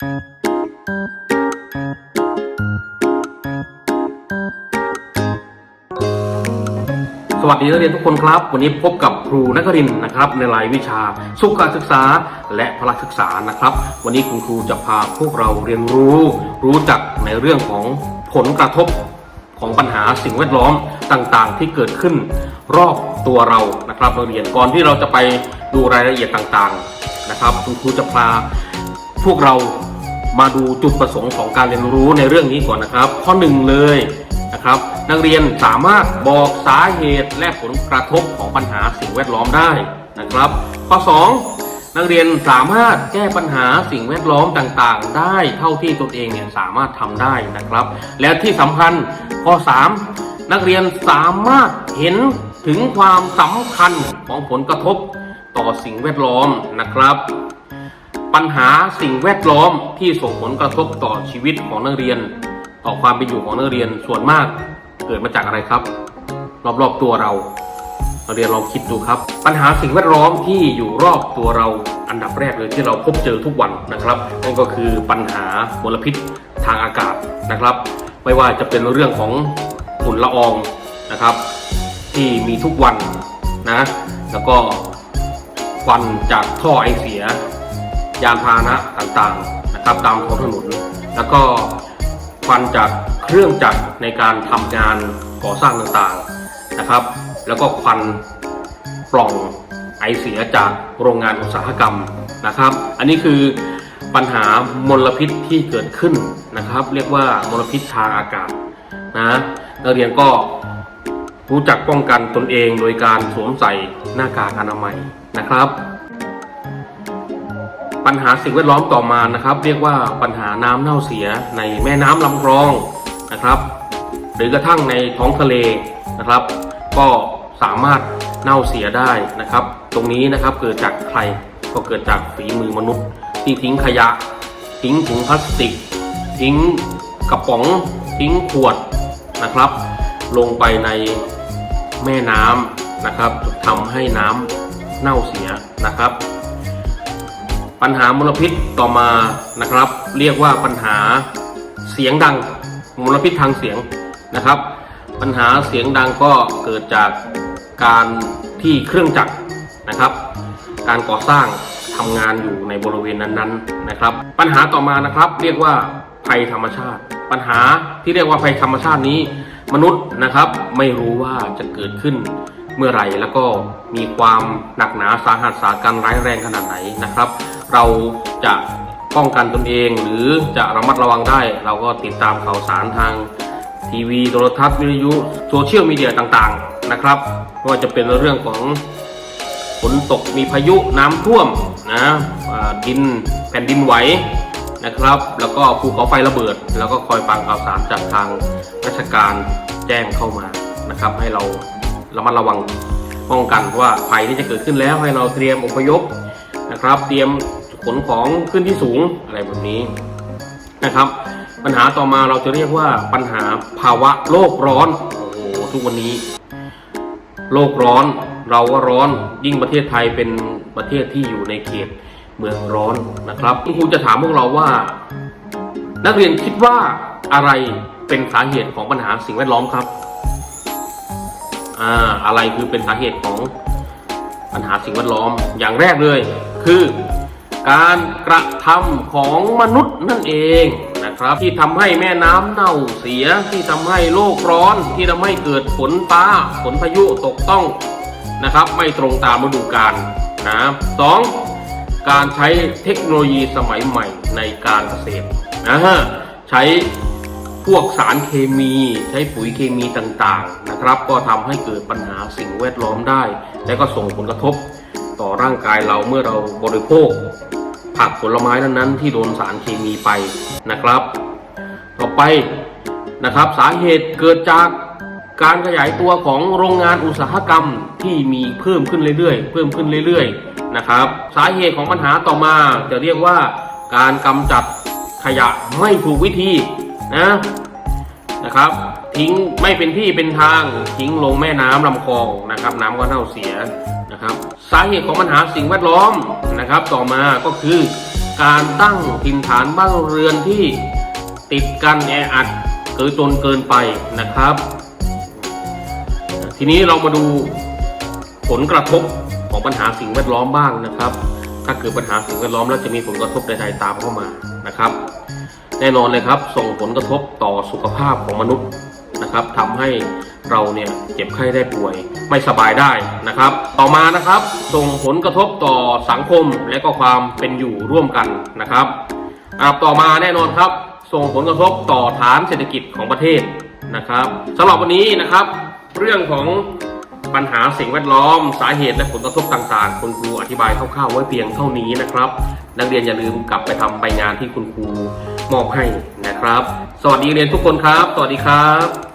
สวัสดีนักเรียนทุกคนครับ วันนี้พบกับครูนักรินนะครับ ในรายวิชา สุขศึกษาและพละศึกษานะครับ วันนี้คุณครูจะพาพวกเราเรียนรู้ รู้จักในเรื่องของผลกระทบของปัญหาสิ่งแวดล้อมต่างๆ ที่เกิดขึ้นรอบตัวเรานะครับนักเรียนก่อนที่เราจะไปดูรายละเอียดต่างๆนะครับ คุณครูจะพาพวกเรา มาดูจุดประสงค์ของการเรียนรู้ในเรื่องนี้ก่อนนะครับ ข้อหนึ่งเลยนะครับ นักเรียนสามารถบอกสาเหตุและผลกระทบของปัญหาสิ่งแวดล้อมได้นะครับ ข้อ 2 นักเรียนสามารถแก้ปัญหาสิ่งแวดล้อมต่างๆ ได้เท่าที่ตนเองเนี่ยสามารถทำได้นะครับ และที่สำคัญข้อ 3 นักเรียนสามารถเห็นถึงความสำคัญของผลกระทบต่อสิ่งแวดล้อมนะครับ ปัญหาสิ่งแวดล้อมที่ส่งผลกระทบต่อชีวิตของนักเรียน ต่อความเป็นอยู่ของนักเรียนส่วนมาก เกิดมาจากอะไรครับ รอบๆตัวเรานักเรียนลองคิดดูครับ ปัญหาสิ่งแวดล้อมที่อยู่รอบตัวเราอันดับแรกเลยที่เราพบเจอทุกวันนะครับนั่นก็คือปัญหามลพิษทางอากาศนะครับ ไม่ว่าจะเป็นเรื่องของฝุ่นละอองนะครับ ที่มีทุกวันนะแล้วก็ควันจากท่อไอเสีย ยานพาหนะต่างๆนะครับตามท้องถนน แล้วก็ควันจากเครื่องจักรในการทำงานก่อสร้างต่างๆนะครับ แล้วก็ควันปล่องไอเสียจากโรงงานอุตสาหกรรมนะครับ อันนี้คือปัญหามลพิษที่เกิดขึ้นนะครับ เรียกว่ามลพิษทางอากาศนะนักเรียนก็รู้จักป้องกันตนเองโดยการสวมใส่หน้ากากอนามัยนะครับ ปัญหาสิ่งแวดล้อมต่อมานะครับ เรียกว่าปัญหาน้ำเน่าเสียในแม่น้ำลำคลองนะครับ หรือกระทั่งในท้องทะเลนะครับ ก็สามารถเน่าเสียได้นะครับ ตรงนี้นะครับเกิดจากใครก็เกิดจากฝีมือมนุษย์ ที่ทิ้งขยะ ทิ้งถุงพลาสติก ทิ้งกระป๋อง ทิ้งขวดนะครับ ลงไปในแม่น้ำนะครับทำให้น้ำเน่าเสียนะครับ ปัญหามลพิษต่อมานะครับ เรียกว่าปัญหาเสียงดังมลพิษทางเสียงนะครับ ปัญหาเสียงดังก็เกิดจากการที่เครื่องจักรนะครับ การก่อสร้างทำงานอยู่ในบริเวณนั้นๆนะครับ ปัญหาต่อมานะครับเรียกว่าภัยธรรมชาติ ปัญหาที่เรียกว่าภัยธรรมชาตินี้ มนุษย์นะครับไม่รู้ว่าจะเกิดขึ้นเมื่อไหร่แล้วก็มีความหนักหนาสาหัสสาการร้ายแรงขนาดไหนนะครับ เราจะป้องกันตนเอง หรือจะระมัดระวังได้ เราก็ติดตามข่าวสารทางทีวีโทรทัศน์วิทยุโซเชียลมีเดียต่างๆนะครับไม่ว่าจะเป็นเรื่องของฝนตกมีพายุน้ำท่วมนะดินแผ่นดินไหวนะครับ แล้วก็ภูเขาไฟระเบิด แล้วก็คอยฟังข่าวสารจากทางราชการแจ้งเข้ามานะครับ ให้เราระมัดระวังป้องกันว่าภัยที่จะเกิดขึ้นแล้วให้เราเตรียมอพยพนะครับ เตรียม ขนของขึ้นที่สูงอะไรแบบนี้นะครับ ปัญหาต่อมาเราจะเรียกว่าปัญหาภาวะโลกร้อนโอ้โหทุกวันนี้ โลกร้อนเราก็ร้อนยิ่งประเทศไทยเป็นประเทศที่อยู่ในเขตเมืองร้อนนะครับคุณครูจะถามพวกเราว่า นักเรียนคิดว่าอะไรเป็นสาเหตุของปัญหาสิ่งแวดล้อมครับอ่าอะไรคือเป็นสาเหตุของปัญหาสิ่งแวดล้อมอย่างแรกเลย คือ การกระทำของมนุษย์นั่นเองนะครับ ที่ทำให้แม่น้ำเน่าเสียที่ทำให้โลกร้อนที่ทำให้เกิดฝนฟ้าฝนพายุตกต้องนะครับ ไม่ตรงตามฤดูกาลนะสองการใช้เทคโนโลยีสมัยใหม่ในการเกษตรนะฮะใช้พวกสารเคมีใช้ปุ๋ยเคมีต่างๆนะครับ ก็ทำให้เกิดปัญหาสิ่งแวดล้อมได้ และก็ส่งผลกระทบต่อร่างกายเราเมื่อเราบริโภค ผักผลไม้นั้นๆ ที่โดนสารเคมีไปนะครับ ต่อไปนะครับ สาเหตุเกิดจากการขยายตัวของโรงงานอุตสาหกรรมที่มีเพิ่มขึ้นเรื่อยๆ เพิ่มขึ้นเรื่อยๆนะครับ สาเหตุของปัญหาต่อมาจะเรียกว่าการกำจัดขยะไม่ถูกวิธีนะนะครับ ทิ้งไม่เป็นที่เป็นทางทิ้งลงแม่น้ำลำคลองนะครับ น้ำก็เน่าเสียนะครับ สาเหตุของปัญหาสิ่งแวดล้อมนะครับ ต่อมาก็คือ การตั้งถิ่นฐานบ้านเรือนที่ติดกันแออัดเกินจนเกินไปนะครับ ทีนี้เรามาดูผลกระทบของปัญหาสิ่งแวดล้อมบ้างนะครับ ถ้าเกิดปัญหาสิ่งแวดล้อมแล้วจะมีผลกระทบใดๆตามเข้ามานะครับ แน่นอนเลยครับ ส่งผลกระทบต่อสุขภาพของมนุษย์ นะครับทำให้เราเนี่ยเจ็บไข้ได้ป่วยไม่สบายได้นะครับ ต่อมานะครับส่งผลกระทบต่อสังคมและก็ความเป็นอยู่ร่วมกันนะครับอับต่อมาแน่นอนครับ ส่งผลกระทบต่อฐานเศรษฐกิจของประเทศนะครับสำหรับวันนี้นะครับ เรื่องของปัญหาสิ่งแวดล้อม สาเหตุและผลกระทบต่างๆ คุณครูอธิบายคร่าวๆไว้เพียงเท่านี้นะครับ นักเรียนอย่าลืมกลับไปทำใบงานที่คุณครูมอบให้นะครับ สวัสดีนักเรียนทุกคนครับ สวัสดีครับ